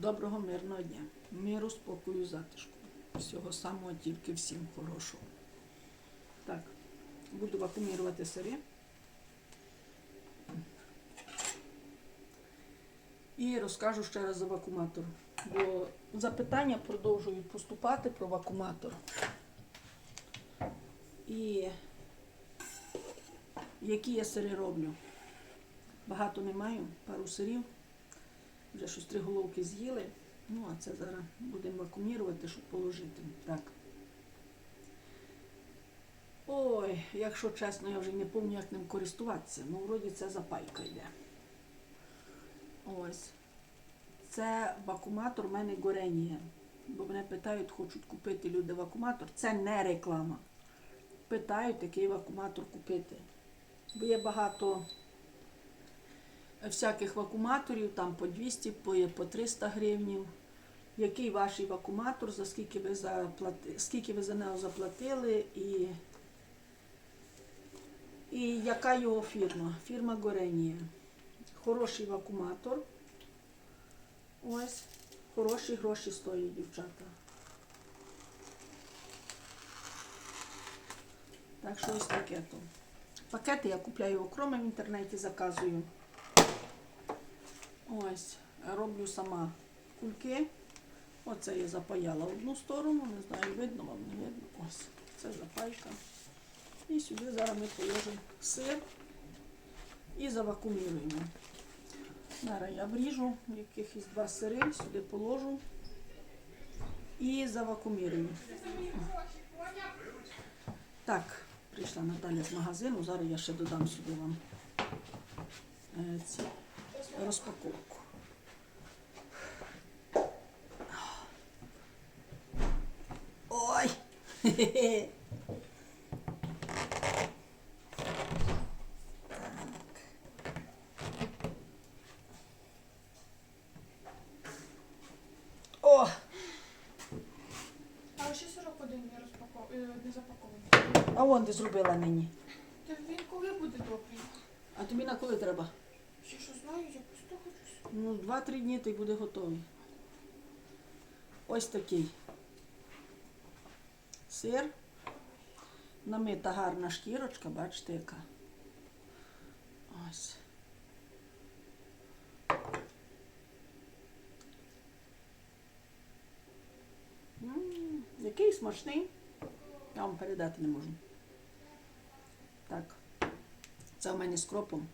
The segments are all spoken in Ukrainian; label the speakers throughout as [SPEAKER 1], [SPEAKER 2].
[SPEAKER 1] Доброго мирного дня. Миру, спокою, затишку. Всього самого тільки всім хорошого. Так, буду вакуумірувати сири. І розкажу ще раз за вакууматор. Бо запитання продовжують поступати про вакууматор. І які я сири роблю. Багато не маю, пару сирів. Вже щось три головки з'їли. Ну, а це зараз будемо вакуумірувати, щоб положити. Так. Ой, якщо чесно, я вже не пам'ятаю, як ним користуватися. Ну, вроді це запайка йде. Ось. Це вакууматор в мене горенія. Бо мене питають, хочуть купити люди вакууматор. Це не реклама. Питають, який вакууматор купити. Бо є багато всяких вакууматорів, там по 200, по, по 300 гривнів. Який ваш вакууматор, за скільки ви заплати, скільки ви за нього заплатили і, і яка його фірма? Фірма Горенія. Хороший вакууматор. Ось. Хороші гроші стоять, дівчата. Так що ось таке. Пакети я купляю окремо в інтернеті, заказую. Ось, роблю сама кульки. Оце я запаяла одну сторону, не знаю, видно вам, не видно. Ось, це запайка. І сюди зараз ми положимо сир і завакууміруємо. Зараз я вріжу якихось два сири, сюди положу і завакуумірую. Так, прийшла Наталя з магазину, зараз я ще додам сюди вам е, ці розпаковку. Ой! О!
[SPEAKER 2] А ще сирок один не розпаков... е, не запакований.
[SPEAKER 1] А вон ти зробила нині.
[SPEAKER 2] Та він коли буде добрий?
[SPEAKER 1] А тобі на коли треба?
[SPEAKER 2] Ще що знаю, я просто хочу.
[SPEAKER 1] Ну, два-три дні ти буде готовий. Ось такий сир. Намита гарна шкірочка, бачите, яка. Ось. М, Який смачний. Я вам передати не можу. Так. Це в мене з кропом.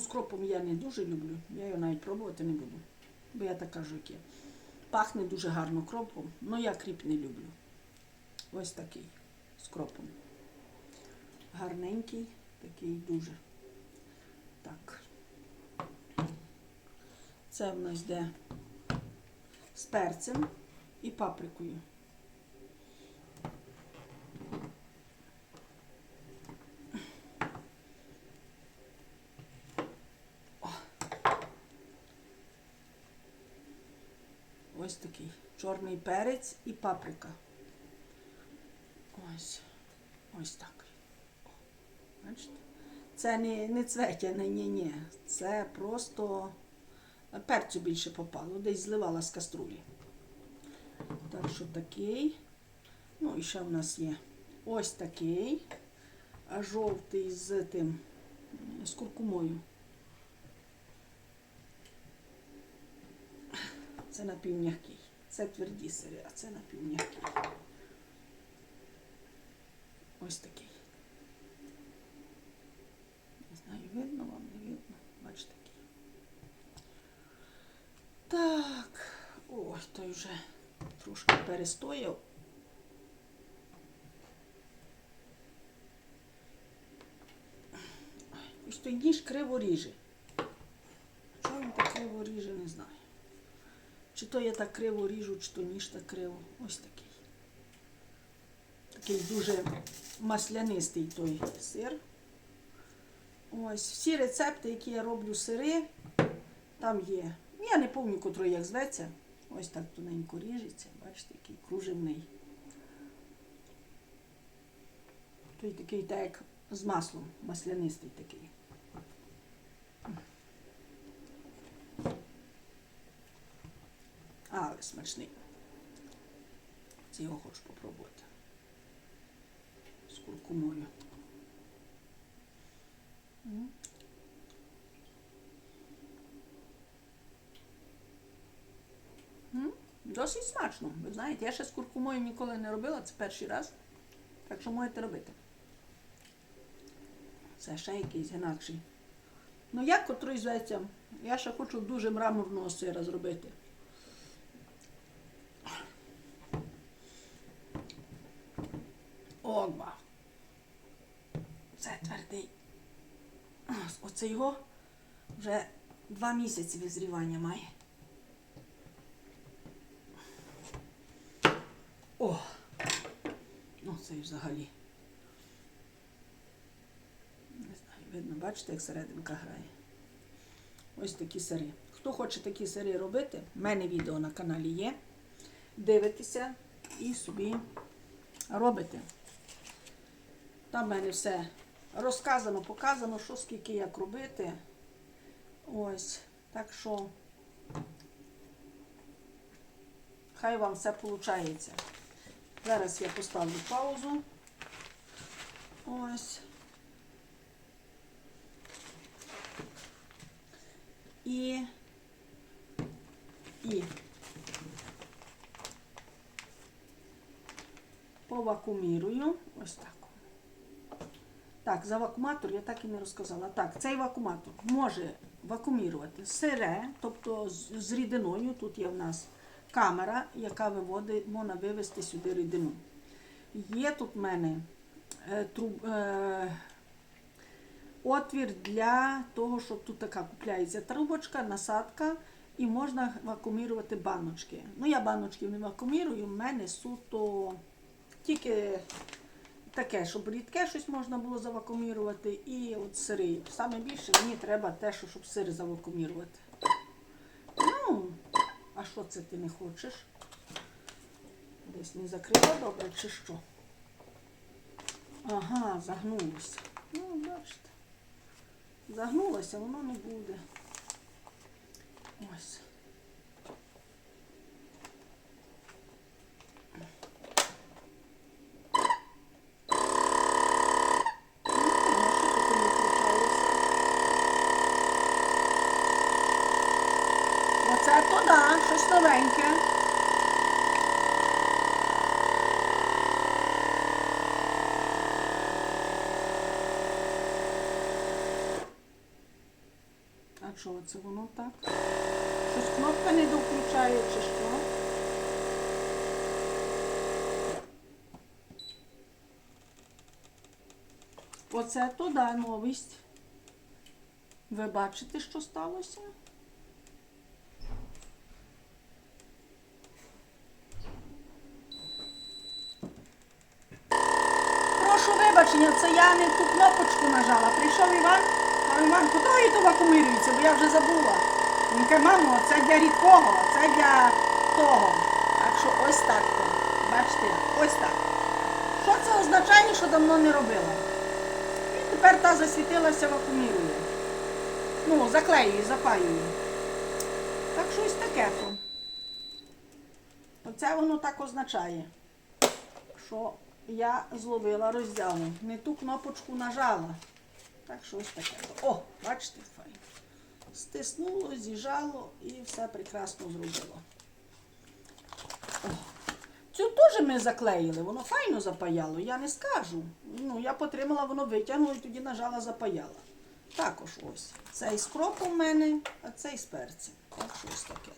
[SPEAKER 1] Ну, з кропом я не дуже люблю. Я його навіть пробувати не буду. Бо я так кажу, як є. Пахне дуже гарно кропом, але я кріп не люблю. Ось такий з кропом. Гарненький, такий дуже. Так. Це в нас йде з перцем і паприкою. Ось такий чорний перець і паприка. Ось. Ось так. Бачите? Це не, не цветяне, ні, ні. Це просто перцю більше попало. Десь зливала з каструлі. Так що такий. Ну і ще в нас є ось такий. Жовтий з тим, з куркумою. Це напівм'який. Це тверді сири, а це напівм'який. Ось такий. Не знаю, видно вам, не видно. Бачите такий. Так. Ось той вже трошки перестояв. Ось той ніж криво ріже. Чого він так криво не знаю. Чи то я так криво ріжу, чи то ніж так криво. Ось такий. такий дуже маслянистий той сир. Ось всі рецепти, які я роблю сири, там є. Я не пам'ятаю, котрий як зветься. Ось так тоненько ріжеться. Бачите, який кружевний. Той такий, так як з маслом, маслянистий такий. Але смачний. Це його хочу попробувати. З куркумою. Досить смачно. Ви знаєте, я ще з куркумою ніколи не робила, це перший раз. Так що можете робити. Це ще якийсь інакший. Ну як котрий зветься? Я ще хочу дуже мраморного сира зробити. Оба. Це твердий. Оце його вже два місяці визрівання має. О! Ну, це і взагалі. Не знаю, видно, бачите, як серединка грає. Ось такі сири. Хто хоче такі сири робити, в мене відео на каналі є. Дивитеся і собі робите. Там в мене все розказано, показано, що скільки як робити. Ось. Так що хай вам все виходить. Зараз я поставлю паузу. Ось. І. І. Повакуумірую. Ось так. Так, за вакууматор я так і не розказала. Так, цей вакууматор може вакуумірувати сире, тобто з, рідиною. Тут є в нас камера, яка виводить, можна вивести сюди рідину. Є тут в мене е, труб, е, отвір для того, щоб тут така купляється трубочка, насадка, і можна вакуумірувати баночки. Ну, я баночки не вакуумірую, в мене суто тільки таке, щоб рідке щось можна було завакуумірувати, і от сири. Саме більше мені треба те, що, щоб сир завакуумірувати. Ну, а що це ти не хочеш? Десь не закрила добре чи що? Ага, загнулося. Ну, бачите. Загнулося, воно не буде. Ось. Ну, а що таке не включалося? Оце то да, щось новеньке. А що це воно так? Щось кнопка не довключає чи що? Оце то да, новість. Ви бачите, що сталося? Прошу вибачення, це я не ту кнопочку нажала. Прийшов Іван, каже, Іван, куди вакуумірується, бо я вже забула. Він каже, мамо, це для рідкого, це для того. Так що ось так то. Бачите, ось так. Що це означає, що давно не робила? І тепер та засвітилася, вакуумірує. Ну, заклеює, запаює. Так що ось таке то. Оце воно так означає що я зловила роздягу. Не ту кнопочку нажала. Так що ось таке. О, бачите, файно. Стиснуло, зіжало і все прекрасно зробило. О. Цю теж ми заклеїли, воно файно запаяло, я не скажу. Ну, я потримала, воно витягнула і тоді нажала, запаяла. Також ось. Цей з кропом в мене, а цей з перцем. Так що ось таке.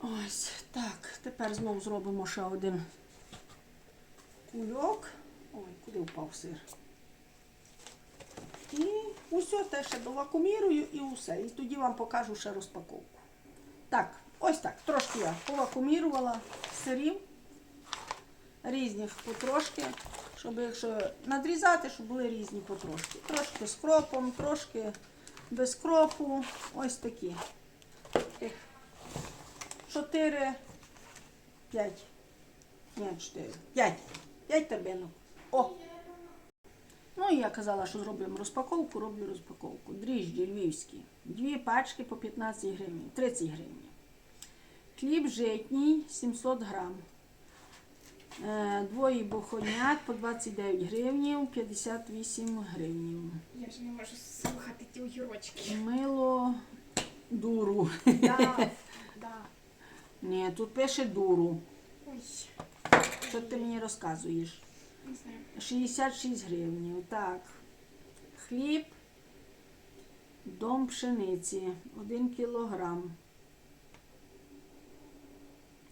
[SPEAKER 1] Ось так. Тепер знову зробимо ще один кульок. Ой, куди впав сир? І усе те ще довакумірую і усе. І тоді вам покажу ще розпаковку. Так, ось так. Трошки я повакумірувала сирів. різних потрошки, щоб якщо надрізати, щоб були різні потрошки. Трошки з кропом, трошки без кропу. Ось такі. Чотири, п'ять. Ні, чотири. П'ять. П'ять торбинок. О! Ну і я казала, що зробимо розпаковку, роблю розпаковку. Дріжджі львівські. Дві пачки по 15 гривень, 30 гривень. Хліб житній 700 грам. Е, Двоє бухонят по 29 гривнів, 58 гривнів.
[SPEAKER 2] Я ж не можу слухати ті огірочки.
[SPEAKER 1] Мило дуру.
[SPEAKER 2] Да, да.
[SPEAKER 1] Ні, тут пише дуру.
[SPEAKER 2] Ой,
[SPEAKER 1] Що ти мені розказуєш?
[SPEAKER 2] Не знаю.
[SPEAKER 1] 66 гривень. Так. Хліб, дом пшениці, 1 кілограм.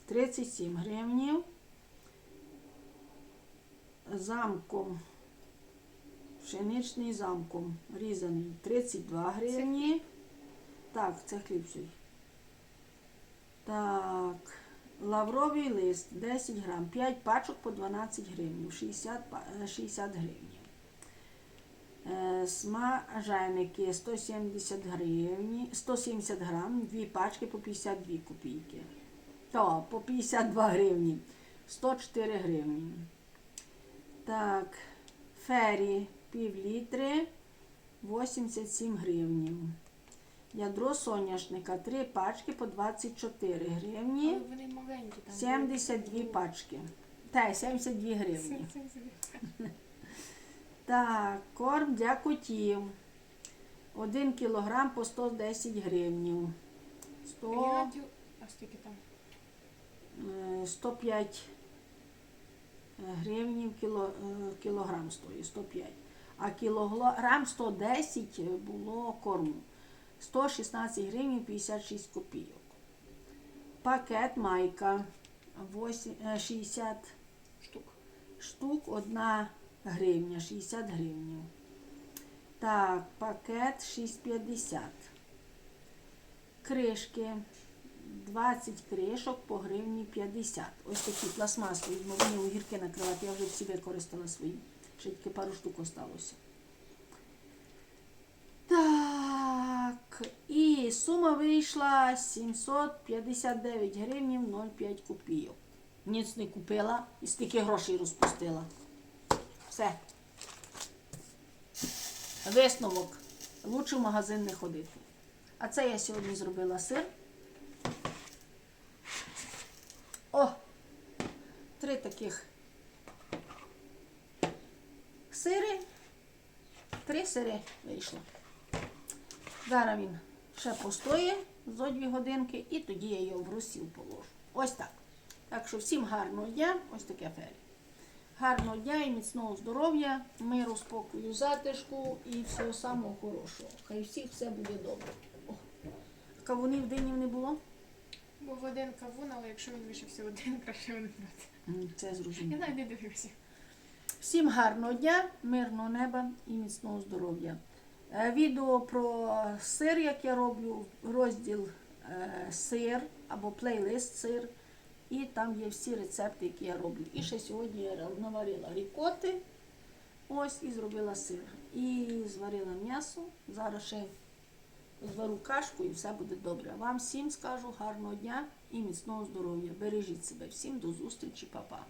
[SPEAKER 1] 37 гривнів. Замком. Пшеничний замком. Різаний 32 гривні. Так, це хліб. Так. Лавровий лист 10 грам, 5 пачок по 12 гривень, 60, па- е, 60 гривень. Смаженики 170 гривень, 170 грам, 2 пачки по 52 копійки. То, по 52 гривні, 104 гривні. Так, фері пів літри, 87 гривень. Ядро соняшника 3 пачки по 24 гривні.
[SPEAKER 2] Вони маленькі там.
[SPEAKER 1] 72 пачки. Та, 72 гривні. Так, корм для котів. 1 кілограм по 110 гривень. 100,
[SPEAKER 2] А скільки там?
[SPEAKER 1] е, 105 гривень кіло, е, кілограм стоїть, 105. А кілограм 110 було корму. 116 гривень 56 копійок. Пакет майка 8, е, 60
[SPEAKER 2] Штук.
[SPEAKER 1] штук 1 гривня, 60 гривень. Так, пакет 6,50. Кришки 20 кришок по гривні 50. Ось такі пластмасові, мені огірки накривати, я вже всі використала свої. Ще тільки пару штук осталося. І сума вийшла 759 гривень 0,5 копійок. Ніц не купила і стільки грошей розпустила. Все. Висновок. Лучше в магазин не ходити. А це я сьогодні зробила сир. О! Три таких сири. Три сири вийшло. Зараз він ще постоє зо дві годинки і тоді я його в розсіл положу. Ось так. Так що всім гарного дня, ось таке фері. Гарного дня і міцного здоров'я, миру, спокою, затишку і всього самого хорошого. Хай всіх все буде добре. О, кавунів динів не було?
[SPEAKER 2] Був один кавун, але якщо він лишився один, краще не брати.
[SPEAKER 1] Це
[SPEAKER 2] Я
[SPEAKER 1] зрозуміло.
[SPEAKER 2] навіть не дивився.
[SPEAKER 1] Всім гарного дня, мирного неба і міцного здоров'я. Е, Відео про сир, як я роблю, розділ е, сир або плейлист сир. І там є всі рецепти, які я роблю. І ще сьогодні я наварила рікоти. Ось і зробила сир. І зварила м'ясо. Зараз ще звару кашку і все буде добре. Вам всім скажу гарного дня і міцного здоров'я. Бережіть себе. Всім до зустрічі, па-па.